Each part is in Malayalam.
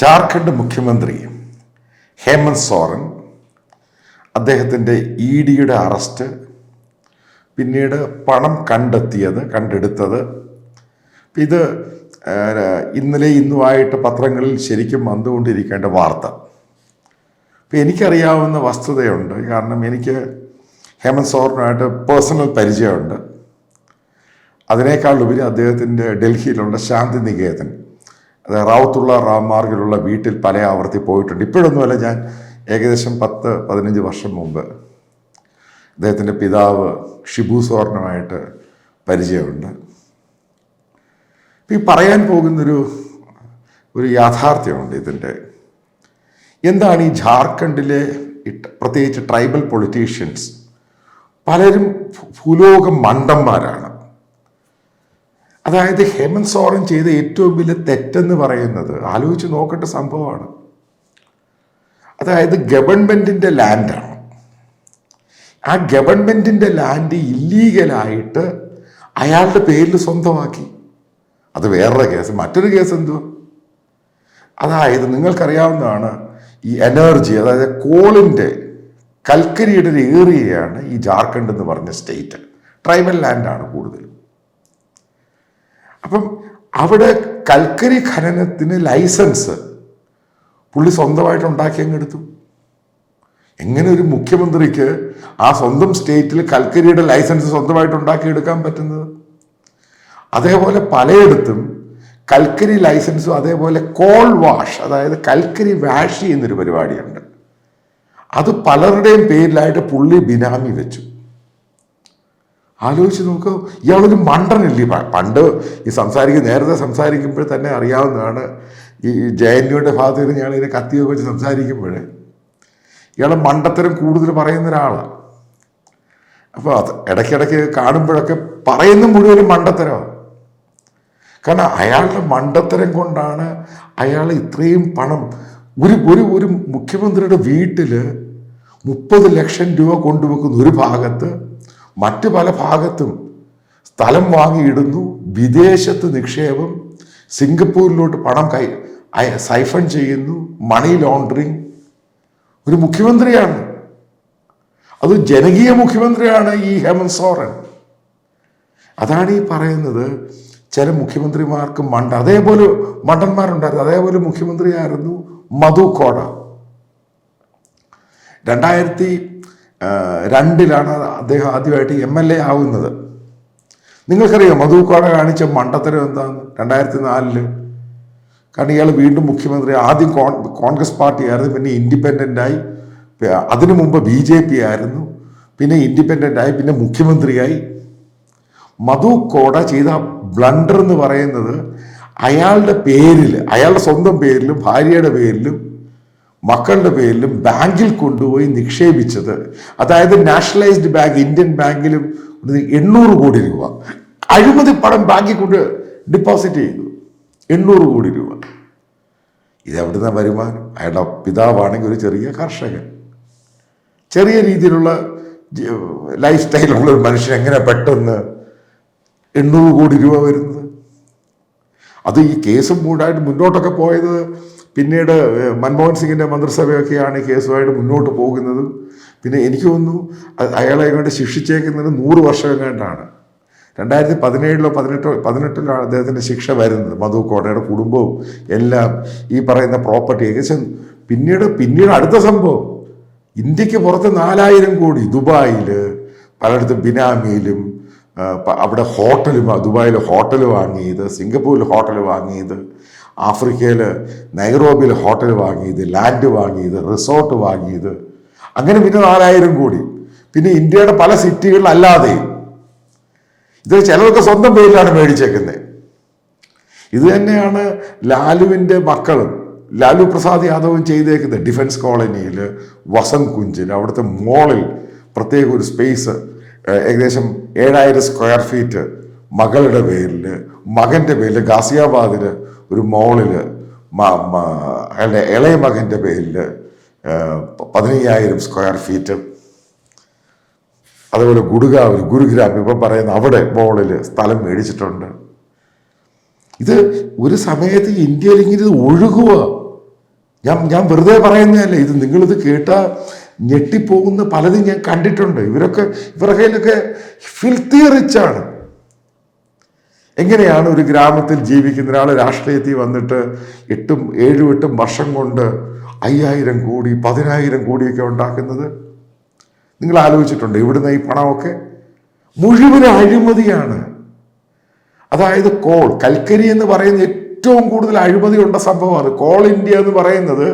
ജാർഖണ്ഡ് മുഖ്യമന്ത്രി ഹേമന്ത് സോറൻ അദ്ദേഹത്തിന്റെ ഇ ഡിയുടെ അറസ്റ്റ് പിന്നീട് പണം കണ്ടെത്തിയത് കണ്ടെടുത്തത്. ഇത് ഇന്നലെ ഇന്നുമായിട്ട് പത്രങ്ങളിൽ ശരിക്കും വന്നുകൊണ്ടിരിക്കേണ്ട വാർത്ത. ഇപ്പം എനിക്കറിയാവുന്ന വസ്തുതയുണ്ട്. കാരണം എനിക്ക് ഹേമന്ത് സോറനുമായിട്ട് പേഴ്സണൽ പരിചയമുണ്ട്. അതിനേക്കാളുപരി അദ്ദേഹത്തിന്റെ ഡൽഹിയിലുള്ള ശാന്തി നികേതൻ റാവത്തുള്ള റാംമാർഗിലുള്ള വീട്ടിൽ പല ആവർത്തി പോയിട്ടുണ്ട്. ഇപ്പോഴൊന്നുമല്ല ഞാൻ ഏകദേശം പത്ത് പതിനഞ്ച് വർഷം മുമ്പ് അദ്ദേഹത്തിന്റെ പിതാവ് ഷിബു സ്വർണമായിട്ട് പരിചയമുണ്ട്. ഈ പറയാൻ പോകുന്നൊരു ഒരു യാഥാർത്ഥ്യമുണ്ട് ഇതിന്റെ എന്താണ് ഈ ജാർഖണ്ഡിലെ പ്രത്യേകിച്ച് ട്രൈബൽ പൊളിറ്റീഷ്യൻസ്? പലരും ഭൂലോക മണ്ടന്മാരാണ്. അതായത് ഹേമന്ത് സോറൻ ചെയ്ത ഏറ്റവും വലിയ തെറ്റെന്ന് പറയുന്നത് ആലോചിച്ച് നോക്കേണ്ട സംഭവമാണ്. അതായത് ഗവൺമെന്റിന്റെ ലാൻഡാണ് ആ ഗവൺമെന്റിന്റെ ലാൻഡ് ഇല്ലീഗലായിട്ട് അയാളുടെ പേരിൽ സ്വന്തമാക്കി. അത് വേറൊരു കേസ് മറ്റൊരു കേസ് എന്തുവാ? അതായത് നിങ്ങൾക്കറിയാവുന്നതാണ് ഈ എനർജി അതായത് കോളിന്റെ കൽക്കരിയുടെ ഒരു ഏറിയയാണ് ഈ ജാർഖണ്ഡ് എന്ന് പറഞ്ഞ സ്റ്റേറ്റ് ട്രൈബൽ ലാൻഡാണ് കൂടുതലും അപ്പം അവിടെ കൽക്കരി ഖനനത്തിന് ലൈസൻസ് പുള്ളി സ്വന്തമായിട്ട് ഉണ്ടാക്കി അങ്ങ് എടുത്തു. എങ്ങനെ ഒരു മുഖ്യമന്ത്രിക്ക് ആ സ്വന്തം സ്റ്റേറ്റിൽ കൽക്കരിയുടെ ലൈസൻസ് സ്വന്തമായിട്ട് ഉണ്ടാക്കിയെടുക്കാൻ പറ്റുന്നത്? അതേപോലെ പലയിടത്തും കൽക്കരി ലൈസൻസും അതേപോലെ കോൾ വാഷ് അതായത് കൽക്കരി വാഷ് ചെയ്യുന്നൊരു പരിപാടിയുണ്ട്. അത് പലരുടെയും പേരിലായിട്ട് പുള്ളി ബിനാമി വെച്ചു. ആലോചിച്ച് നോക്കുക ഇയാളൊരു മണ്ടനല്ലേ? പണ്ട് ഈ സംസാരിക്കും നേരത്തെ സംസാരിക്കുമ്പോൾ തന്നെ അറിയാവുന്നതാണ്. ഈ ജെ എൻ യുടെ ഭാഗത്ത് നിന്ന് ഞാൻ ഇതിനെ കത്തി വെച്ച് സംസാരിക്കുമ്പോൾ ഇയാളെ മണ്ടത്തരം കൂടുതൽ പറയുന്ന ഒരാളാണ് അപ്പോൾ അത് ഇടയ്ക്കിടയ്ക്ക് കാണുമ്പോഴൊക്കെ പറയുന്ന മുഴുവനും മണ്ടത്തരമാണ് കാരണം അയാളുടെ മണ്ടത്തരം കൊണ്ടാണ് അയാൾ ഇത്രയും പണം. ഒരു ഒരു ഒരു മുഖ്യമന്ത്രിയുടെ വീട്ടിൽ മുപ്പത് ലക്ഷം രൂപ കൊണ്ടുവെക്കുന്ന ഒരു ഭാഗത്ത് മറ്റു പല ഭാഗത്തും സ്ഥലം വാങ്ങിയിടുന്നു വിദേശത്ത് നിക്ഷേപം സിംഗപ്പൂരിലോട്ട് പണം കൈ സൈഫൺ ചെയ്യുന്നു മണി ലോണ്ടറിങ് ഒരു മുഖ്യമന്ത്രിയാണ്. അത് ജനകീയ മുഖ്യമന്ത്രിയാണ് ഈ ഹേമന്ത് സോറൻ. അതാണ് ഈ പറയുന്നത് ചില മുഖ്യമന്ത്രിമാർക്ക് മണ്ട. അതേപോലെ മണ്ടന്മാരുണ്ടായിരുന്നു. അതേപോലെ മുഖ്യമന്ത്രിയായിരുന്നു മധു കോട. രണ്ടായിരത്തി രണ്ടിലാണ് അദ്ദേഹം ആദ്യമായിട്ട് എം എൽ എ ആവുന്നത്. നിങ്ങൾക്കറിയാം മധു കോട കാണിച്ച മണ്ടത്തരം എന്താണ്? രണ്ടായിരത്തി നാലിൽ കാരണം ഇയാൾ വീണ്ടും മുഖ്യമന്ത്രി ആദ്യം കോൺ കോൺഗ്രസ് പാർട്ടി ആയിരുന്നു പിന്നെ ഇൻഡിപെൻഡന്റ് ആയി. പി- അതിനു മുമ്പ് ബി ജെ പി ആയിരുന്നു പിന്നെ ഇൻഡിപെൻഡന്റ് ആയി പിന്നെ മുഖ്യമന്ത്രിയായി മധു കോട ചെയ്ത ബ്ലണ്ടർ എന്ന് പറയുന്നത് അയാളുടെ പേരിൽ അയാളുടെ സ്വന്തം പേരിലും ഭാര്യയുടെ പേരിലും മക്കളുടെ പേരിലും ബാങ്കിൽ കൊണ്ടുപോയി നിക്ഷേപിച്ചത്. അതായത് നാഷണലൈസ്ഡ് ബാങ്ക് ഇന്ത്യൻ ബാങ്കിലും എണ്ണൂറ് കോടി രൂപ. അഴിമതി പണം ബാങ്കിൽ കൊണ്ട് ഡിപ്പോസിറ്റ് ചെയ്തു. എണ്ണൂറ് കോടി രൂപ. ഇതെവിടുന്ന വരുമാനം? അയാളുടെ പിതാവാണെങ്കിൽ ഒരു ചെറിയ കർഷകൻ. ചെറിയ രീതിയിലുള്ള ലൈഫ് സ്റ്റൈലുള്ള ഒരു മനുഷ്യൻ എങ്ങനെ പെട്ടെന്ന് എണ്ണൂറ് കോടി രൂപ വരുന്നത്? അത് ഈ കേസ് മൂടായിട്ട് മുന്നോട്ടൊക്കെ പോയത് പിന്നീട് മൻമോഹൻ സിംഗിന്റെ മന്ത്രിസഭയൊക്കെയാണ് ഈ കേസുമായിട്ട് മുന്നോട്ട് പോകുന്നത്. പിന്നെ എനിക്ക് തോന്നുന്നു അയാളെ കൊണ്ട് ശിക്ഷിച്ചേക്കുന്നത് നൂറ് വർഷം എങ്ങാണ്ടാണ്. രണ്ടായിരത്തി പതിനേഴിലോ പതിനെട്ടോ പതിനെട്ടിലോ അദ്ദേഹത്തിന്റെ ശിക്ഷ വരുന്നത്. മധു കോടയുടെ കുടുംബവും എല്ലാം ഈ പറയുന്ന പ്രോപ്പർട്ടി ഏകദേശം പിന്നീട് പിന്നീട് അടുത്ത സംഭവം. ഇന്ത്യയ്ക്ക് പുറത്ത് നാലായിരം കോടി ദുബായിൽ പലയിടത്തും ബിനാമിയിലും അവിടെ ഹോട്ടലും ദുബായിൽ ഹോട്ടൽ വാങ്ങിയത് സിംഗപ്പൂരിൽ ഹോട്ടൽ വാങ്ങിയത്. ആഫ്രിക്കയിൽ നൈറോബിയിൽ ഹോട്ടൽ വാങ്ങിയത് ലാൻഡ് വാങ്ങിയത് റിസോർട്ട് വാങ്ങിയത്. അങ്ങനെ പിന്നെ നാലായിരം കോടി. പിന്നെ ഇന്ത്യയുടെ പല സിറ്റികളിലല്ലാതെ ഇത് ചിലതൊക്കെ സ്വന്തം പേരിലാണ് മേടിച്ചേക്കുന്നത് ഇത് തന്നെയാണ് ലാലുവിന്റെ മക്കളും ലാലു പ്രസാദ് യാദവും ചെയ്തേക്കുന്നത് ഡിഫൻസ് കോളനിയിൽ വസന്ത് കുഞ്ചിൽ അവിടുത്തെ മോളിൽ പ്രത്യേക ഒരു സ്പേസ് ഏകദേശം ഏഴായിരം സ്ക്വയർ ഫീറ്റ് മകളുടെ പേരിൽ മകന്റെ പേരിൽ ഗാസിയാബാദിൽ ഒരു മോളിൽ അയാളുടെ ഇളയ മകന്റെ പേരിൽ പതിനയ്യായിരം സ്ക്വയർ ഫീറ്റ് അതുപോലെ ഗുഡ്ഗാവിൽ ഗുരുഗ്രാം ഇപ്പം പറയുന്ന അവിടെ മോളിൽ സ്ഥലം മേടിച്ചിട്ടുണ്ട്. ഇത് ഒരു സമയത്ത് ഇന്ത്യയിൽ ഇങ്ങനെ ഇത് ഒഴുകുക ഞാൻ ഞാൻ വെറുതെ പറയുന്നതല്ല ഇത് നിങ്ങളിത് കേട്ടാൽ ഞെട്ടിപ്പോകുന്ന പലതും ഞാൻ കണ്ടിട്ടുണ്ട്. ഇവരൊക്കെ ഇവരുടെ കയ്യിലൊക്കെ ഫിൽത്തി റിച്ചാണ് എങ്ങനെയാണ് ഒരു ഗ്രാമത്തിൽ ജീവിക്കുന്ന ഒരാൾ രാഷ്ട്രീയത്തിൽ വന്നിട്ട് എട്ടും ഏഴും എട്ടും വർഷം കൊണ്ട് അയ്യായിരം കോടി പതിനായിരം കോടിയൊക്കെ ഉണ്ടാക്കുന്നത്? നിങ്ങൾ ആലോചിച്ചിട്ടുണ്ട് ഇവിടുന്ന് ഈ പണമൊക്കെ? മുഴുവൻ അഴിമതിയാണ്. അതായത് കോൾ കൽക്കരി എന്ന് പറയുന്ന ഏറ്റവും കൂടുതൽ അഴിമതി ഉണ്ട സംഭവമാണ്. കോൾ ഇന്ത്യ എന്ന് പറയുന്നത്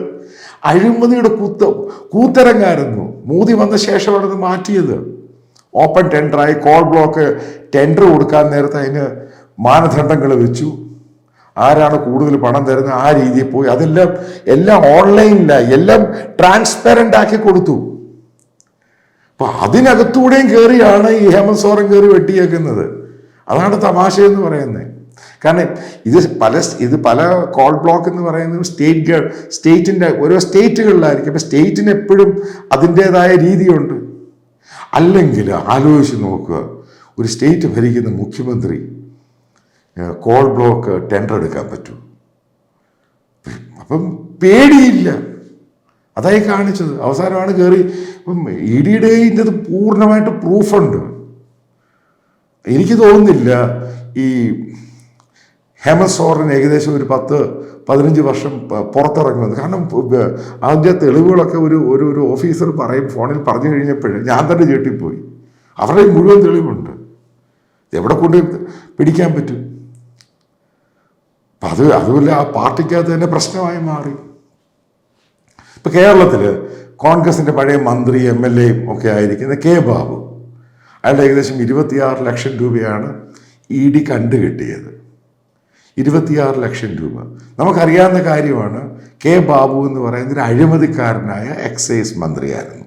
അഴിമതിയുടെ കൂത്ത കൂത്തരങ്ങായിരുന്നു. മോദി വന്ന ശേഷമാണ് ഇത് മാറ്റിയത്. ഓപ്പൺ ടെൻഡറായി കോൾ ബ്ലോക്ക് ടെൻഡർ കൊടുക്കാൻ നേരത്തെ അതിന് മാനദണ്ഡങ്ങൾ വെച്ചു. ആരാണ് കൂടുതൽ പണം തരുന്നത് ആ രീതിയിൽ പോയി. അതെല്ലാം എല്ലാം ഓൺലൈനിലായി. എല്ലാം ട്രാൻസ്പെറന്റ് ആക്കി കൊടുത്തു. അപ്പൊ അതിനകത്തൂടെയും കയറിയാണ് ഈ ഹേമന്ത് സോറൻ കയറി വെട്ടിയേക്കുന്നത്. അതാണ് തമാശ എന്ന് പറയുന്നത് കാരണം ഇത് പല ഇത് പല കോൾ ബ്ലോക്ക് എന്ന് പറയുന്നത് സ്റ്റേറ്റ് സ്റ്റേറ്റിന്റെ ഓരോ സ്റ്റേറ്റുകളിലായിരിക്കും. അപ്പം സ്റ്റേറ്റിന് എപ്പോഴും അതിന്റേതായ രീതിയുണ്ട്. അല്ലെങ്കിൽ ആലോചിച്ച് നോക്കുക. ഒരു സ്റ്റേറ്റ് ഭരിക്കുന്ന മുഖ്യമന്ത്രി കോൾ ബ്ലോക്ക് ടെൻഡർ എടുക്കാൻ പറ്റൂ. അപ്പം പേടിയില്ല. അതായി കാണിച്ചത്. അവസാനമാണ് കയറി ഇപ്പം ഇ ഡിയുടെ ഇതിന്റെ പൂർണമായിട്ട് പ്രൂഫുണ്ട് എനിക്ക് തോന്നുന്നില്ല ഈ ഹെമസോറിന് ഏകദേശം ഒരു പത്ത് പതിനഞ്ച് വർഷം പുറത്തിറങ്ങുന്നത് കാരണം അതിന്റെ തെളിവുകളൊക്കെ ഒരു ഒരു ഒരു ഓഫീസർ പറയും ഫോണിൽ പറഞ്ഞു കഴിഞ്ഞപ്പോഴേ ഞാൻ തന്നെ ചേട്ടിപ്പോയി അവരുടെ മുഴുവൻ തെളിവുണ്ട്. എവിടെ കൊണ്ട് പിടിക്കാൻ പറ്റും? അപ്പം അത് അതുമില്ല ആ പാർട്ടിക്കകത്ത് തന്നെ പ്രശ്നമായി മാറി. ഇപ്പം കേരളത്തിൽ കോൺഗ്രസിന്റെ പഴയ മന്ത്രി എം എൽ എയും ഒക്കെ ആയിരിക്കുന്ന കെ ബാബു അയാളുടെ ഏകദേശം ഇരുപത്തിയാറ് ലക്ഷം രൂപയാണ് ഇ ഡി കണ്ടുകെട്ടിയത്. ഇരുപത്തിയാറ് ലക്ഷം രൂപ. നമുക്കറിയാവുന്ന കാര്യമാണ് കെ ബാബു എന്ന് പറയുന്ന ഒരു അഴിമതിക്കാരനായ എക്സൈസ് മന്ത്രിയായിരുന്നു.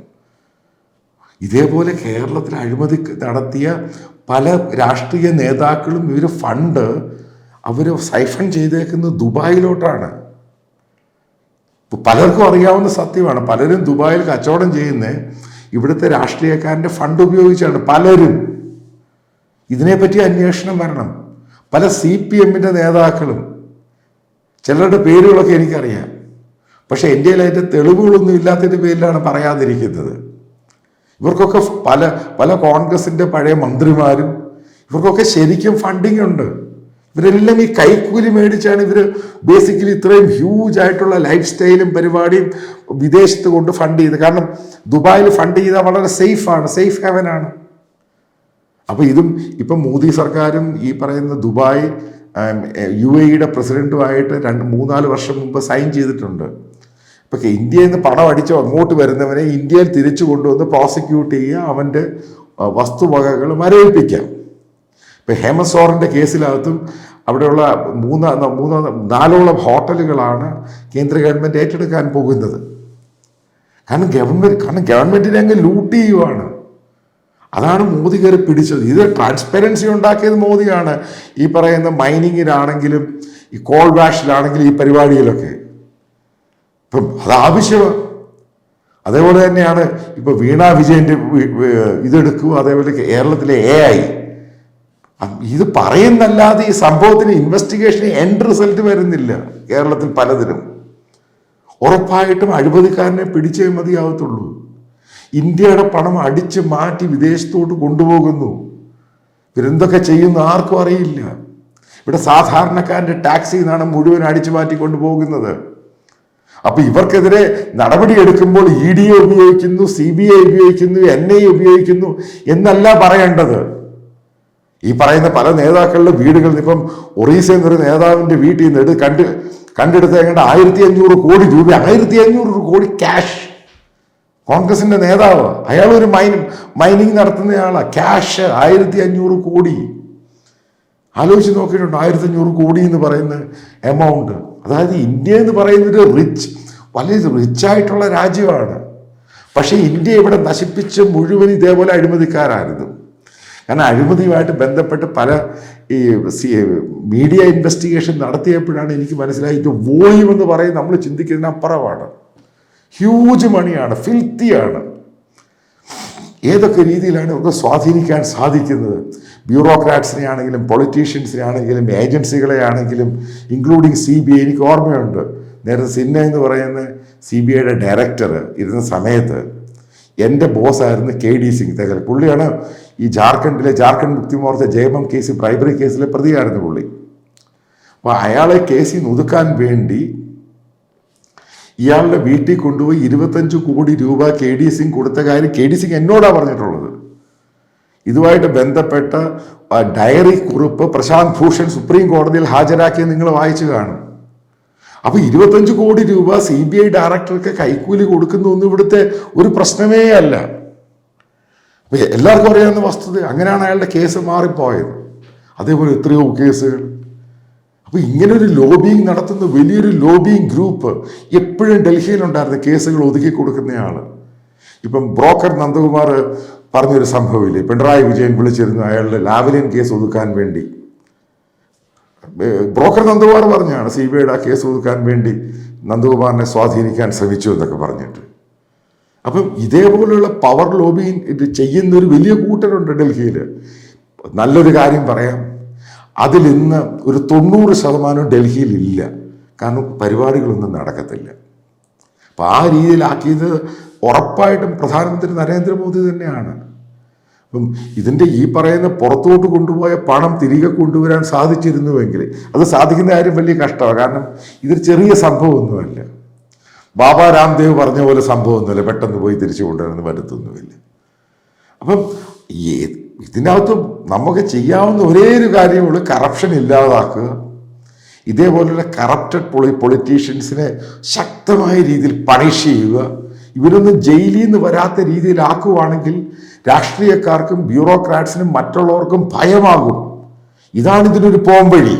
ഇതേപോലെ കേരളത്തിൽ അഴിമതി നടത്തിയ പല രാഷ്ട്രീയ നേതാക്കളും ഇവർ ഫണ്ട് അവർ സൈഫൺ ചെയ്തേക്കുന്നത് ദുബായിലോട്ടാണ്. പലർക്കും അറിയാവുന്ന സത്യമാണ്. പലരും ദുബായിൽ കച്ചവടം ചെയ്യുന്നത് ഇവിടുത്തെ രാഷ്ട്രീയക്കാരന്റെ ഫണ്ട് ഉപയോഗിച്ചാണ്. പലരും ഇതിനെപ്പറ്റി അന്വേഷണം വരണം. പല സി പി എമ്മിന്റെ നേതാക്കളും ചിലരുടെ പേരുകളൊക്കെ എനിക്കറിയാം. പക്ഷേ എന്റെ അതിന്റെ തെളിവുകളൊന്നും ഇല്ലാത്തതിന്റെ പേരിലാണ് പറയാതിരിക്കുന്നത്. ഇവർക്കൊക്കെ പല പല കോൺഗ്രസിന്റെ പഴയ മന്ത്രിമാരും ഇവർക്കൊക്കെ ശരിക്കും ഫണ്ടിങ് ഉണ്ട് ഇവരെല്ലാം ഈ കൈക്കൂലി മേടിച്ചാണ് ഇവർ ബേസിക്കലി ഇത്രയും ഹ്യൂജ് ആയിട്ടുള്ള ലൈഫ് സ്റ്റൈലും പരിപാടിയും വിദേശത്ത് കൊണ്ട് ഫണ്ട് ചെയ്ത്. കാരണം ദുബായിൽ ഫണ്ട് ചെയ്താൽ വളരെ സേഫാണ് സേഫ് ഹെവനാണ് അപ്പോൾ ഇതും ഇപ്പം മോദി സർക്കാരും ഈ പറയുന്ന ദുബായ് യു എയുടെ പ്രസിഡന്റുമായിട്ട് രണ്ട് മൂന്നാൽ വർഷം മുമ്പ് സൈൻ ചെയ്തിട്ടുണ്ട്. ഇപ്പം ഇന്ത്യയിൽ നിന്ന് പണം അടിച്ച് അങ്ങോട്ട് വരുന്നവനെ ഇന്ത്യയിൽ തിരിച്ചു കൊണ്ടുവന്ന് പ്രോസിക്യൂട്ട് ചെയ്യുക അവന്റെ വസ്തുവകകൾ മരവിപ്പിക്കാം. ഇപ്പം ഹേമന്ത് സോറിന്റെ കേസിനകത്തും അവിടെയുള്ള മൂന്ന് മൂന്ന് നാലോളം ഹോട്ടലുകളാണ് കേന്ദ്ര ഗവൺമെന്റ് ഏറ്റെടുക്കാൻ പോകുന്നത്. കാരണം ഗവൺമെന്റ് കാരണം ഗവൺമെന്റിനെ അങ്ങ് ലൂട്ട് ചെയ്യുവാണ്. അതാണ് മോദി കയറി പിടിച്ചത്. ഇത് ട്രാൻസ്പെറൻസി ഉണ്ടാക്കിയത് മോദിയാണ്. ഈ പറയുന്ന മൈനിങ്ങിലാണെങ്കിലും ഈ കോൾ വാഷിലാണെങ്കിലും ഈ പരിപാടിയിലൊക്കെ. ഇപ്പം അത് ആവശ്യമാണ് അതേപോലെ തന്നെയാണ് ഇപ്പോൾ വീണാ വിജയന്റെ വി- വി- ഇതെടുക്കൂ അതേപോലെ കേരളത്തിലെ എ ഐ ഇത് പറയുന്നല്ലാതെ ഈ സംഭവത്തിന് ഇൻവെസ്റ്റിഗേഷന് എൻഡ് റിസൾട്ട് വരുന്നില്ല കേരളത്തിൽ പലതിനും ഉറപ്പായിട്ടും അഴിമതിക്കാരനെ പിടിച്ചേ മതിയാവത്തുള്ളൂ. ഇന്ത്യയുടെ പണം അടിച്ച് മാറ്റി വിദേശത്തോട്ട് കൊണ്ടുപോകുന്നു. ഇവരെന്തൊക്കെ ചെയ്യുന്നു ആർക്കും അറിയില്ല. ഇവിടെ സാധാരണക്കാരന്റെ ടാക്സിൽ നിന്നാണ് മുഴുവൻ അടിച്ചു മാറ്റി കൊണ്ടുപോകുന്നത്. അപ്പൊ ഇവർക്കെതിരെ നടപടി എടുക്കുമ്പോൾ ഇ ഡി ഉപയോഗിക്കുന്നു സി ബി ഐ ഉപയോഗിക്കുന്നു എൻ ഐ ഉപയോഗിക്കുന്നു എന്നല്ല പറയേണ്ടത്. ഈ പറയുന്ന പല നേതാക്കളുടെ വീടുകളിൽ ഇപ്പം ഒറീസ എന്നൊരു നേതാവിന്റെ വീട്ടിൽ നിന്ന് എടു കണ്ട് കണ്ടെടുത്ത് എങ്ങാണ്ട് ആയിരത്തി അഞ്ഞൂറ് കോടി രൂപ ആയിരത്തി അഞ്ഞൂറ് കോടി ക്യാഷ് കോൺഗ്രസിന്റെ നേതാവ് അയാളൊരു മൈൻ മൈനിങ് നടത്തുന്നയാളാണ് ക്യാഷ് ആയിരത്തി അഞ്ഞൂറ് കോടി. ആലോചിച്ച് നോക്കിയിട്ടുണ്ട്? ആയിരത്തി അഞ്ഞൂറ് കോടി എന്ന് പറയുന്ന എമൗണ്ട് അതായത് ഇന്ത്യ എന്ന് പറയുന്നത് റിച്ച് വലിയ റിച്ചായിട്ടുള്ള രാജ്യമാണ്. പക്ഷേ ഇന്ത്യ ഇവിടെ നശിപ്പിച്ച് മുഴുവൻ ഇതേപോലെ അഴിമതിക്കാരായിരുന്നു കാരണം അഴിമതിയുമായിട്ട് ബന്ധപ്പെട്ട് പല ഈ മീഡിയ ഇൻവെസ്റ്റിഗേഷൻ നടത്തിയപ്പോഴാണ് എനിക്ക് മനസ്സിലായി ഇത് വോളിയം എന്ന് പറയും നമ്മൾ ചിന്തിക്കുന്നതിന് അപ്പുറമാണ്. ഹ്യൂജ് മണിയാണ് ഫിൽത്തിയാണ്. ഏതൊക്കെ രീതിയിലാണ് ഇവർക്ക് സ്വാധീനിക്കാൻ സാധിക്കുന്നത്? ബ്യൂറോക്രാറ്റ്സിനെ ആണെങ്കിലും പൊളിറ്റീഷ്യൻസിനെ ആണെങ്കിലും ഏജൻസികളെ ആണെങ്കിലും ഇൻക്ലൂഡിങ് സി ബി ഐ എനിക്ക് ഓർമ്മയുണ്ട്. നേരത്തെ സിന്ന എന്ന് പറയുന്ന സി ബി ഐയുടെ ഡയറക്ടർ ഇരുന്ന സമയത്ത് എന്റെ ബോസായിരുന്നു കെ ഡി സിംഗ്. തകൽ പുള്ളിയാണ് ഈ ജാർഖണ്ഡിലെ ജാർഖണ്ഡ് മുക്തി മോർച്ച ജയമം കേസ് ബ്രൈബറി കേസിലെ പ്രതിയായിരുന്നു പുള്ളി. അപ്പോൾ അയാളെ കേസിൽ നിന്ന് ഒതുക്കാൻ വേണ്ടി ഇയാളുടെ വീട്ടിൽ കൊണ്ടുപോയി ഇരുപത്തഞ്ച് കോടി രൂപ കെ ഡി സിംഗ് കൊടുത്ത കാര്യം കെ ഡി സിംഗ് എന്നോടാണ് പറഞ്ഞിട്ടുള്ളത്. ഇതുമായിട്ട് ബന്ധപ്പെട്ട ഡയറി കുറിപ്പ് പ്രശാന്ത് ഭൂഷൺ സുപ്രീം കോടതിയിൽ ഹാജരാക്കിയത് നിങ്ങൾ വായിച്ചു കാണും. അപ്പൊ ഇരുപത്തഞ്ച് കോടി രൂപ സി ബി ഐ ഡയറക്ടർക്ക് കൈക്കൂലി കൊടുക്കുന്നു ഒന്നും ഇവിടുത്തെ ഒരു പ്രശ്നമേ അല്ല. എല്ലാവർക്കും അറിയാവുന്ന വസ്തുത അങ്ങനെയാണ് അയാളുടെ കേസ് മാറിപ്പോയത്. അതേപോലെ എത്രയോ കേസുകൾ. അപ്പൊ ഇങ്ങനെ ഒരു ലോബിങ് നടത്തുന്ന വലിയൊരു ലോബിങ് ഗ്രൂപ്പ് എപ്പോഴും ഡൽഹിയിലുണ്ടായിരുന്ന കേസുകൾ ഒതുക്കി കൊടുക്കുന്നയാൾ. ഇപ്പം ബ്രോക്കർ നന്ദകുമാർ പറഞ്ഞൊരു സംഭവമില്ലേ? പിണറായി വിജയൻ വിളിച്ചിരുന്നു അയാളുടെ ലാവലിയൻ കേസ് ഒതുക്കാൻ വേണ്ടി. ബ്രോക്കർ നന്ദകുമാർ പറഞ്ഞാണ് സി ബി ഐയുടെ ആ കേസ് ഒതുക്കാൻ വേണ്ടി നന്ദകുമാറിനെ സ്വാധീനിക്കാൻ ശ്രമിച്ചു എന്നൊക്കെ പറഞ്ഞിട്ട്. അപ്പം ഇതേപോലുള്ള പവർ ലോബി ഇത് ചെയ്യുന്ന ഒരു വലിയ കൂട്ടരുണ്ട് ഡൽഹിയിൽ നല്ലൊരു കാര്യം പറയാം. അതിൽ ഇന്ന് ഒരു തൊണ്ണൂറ് ശതമാനം ഡൽഹിയിൽ ഇല്ല. കാരണം പരിപാടികളൊന്നും നടക്കത്തില്ല. അപ്പം ആ രീതിയിലാക്കിയത് ഉറപ്പായിട്ടും പ്രധാനമന്ത്രി നരേന്ദ്രമോദി തന്നെയാണ്. അപ്പം ഇതിന്റെ ഈ പറയുന്ന പുറത്തോട്ട് കൊണ്ടുപോയ പണം തിരികെ കൊണ്ടുവരാൻ സാധിച്ചിരുന്നുവെങ്കിൽ അത് സാധിക്കുന്ന കാര്യം വലിയ കഷ്ടമാണ്. കാരണം ഇതൊരു ചെറിയ സംഭവമൊന്നുമല്ല. ബാബ രാംദേവ് പറഞ്ഞ പോലെ സംഭവമൊന്നുമില്ല. പെട്ടെന്ന് പോയി തിരിച്ചു കൊണ്ടുവരുന്ന പറ്റത്തൊന്നുമില്ല അപ്പം ഈ ഇതിനകത്ത് നമുക്ക് ചെയ്യാവുന്ന ഒരേ ഒരു കാര്യമുള്ളൂ കറപ്ഷൻ ഇല്ലാതാക്കുക. ഇതേപോലുള്ള കറപ്റ്റഡ് പൊളി പൊളിറ്റീഷ്യൻസിനെ ശക്തമായ രീതിയിൽ പണിഷ് ചെയ്യുക. ഇവരൊന്നും ജയിലിൽ നിന്ന് വരാത്ത രീതിയിലാക്കുവാണെങ്കിൽ രാഷ്ട്രീയക്കാർക്കും ബ്യൂറോക്രാറ്റ്സിനും മറ്റുള്ളവർക്കും ഭയമാകും. ഇതാണ് ഇതിനൊരു പോംവഴി.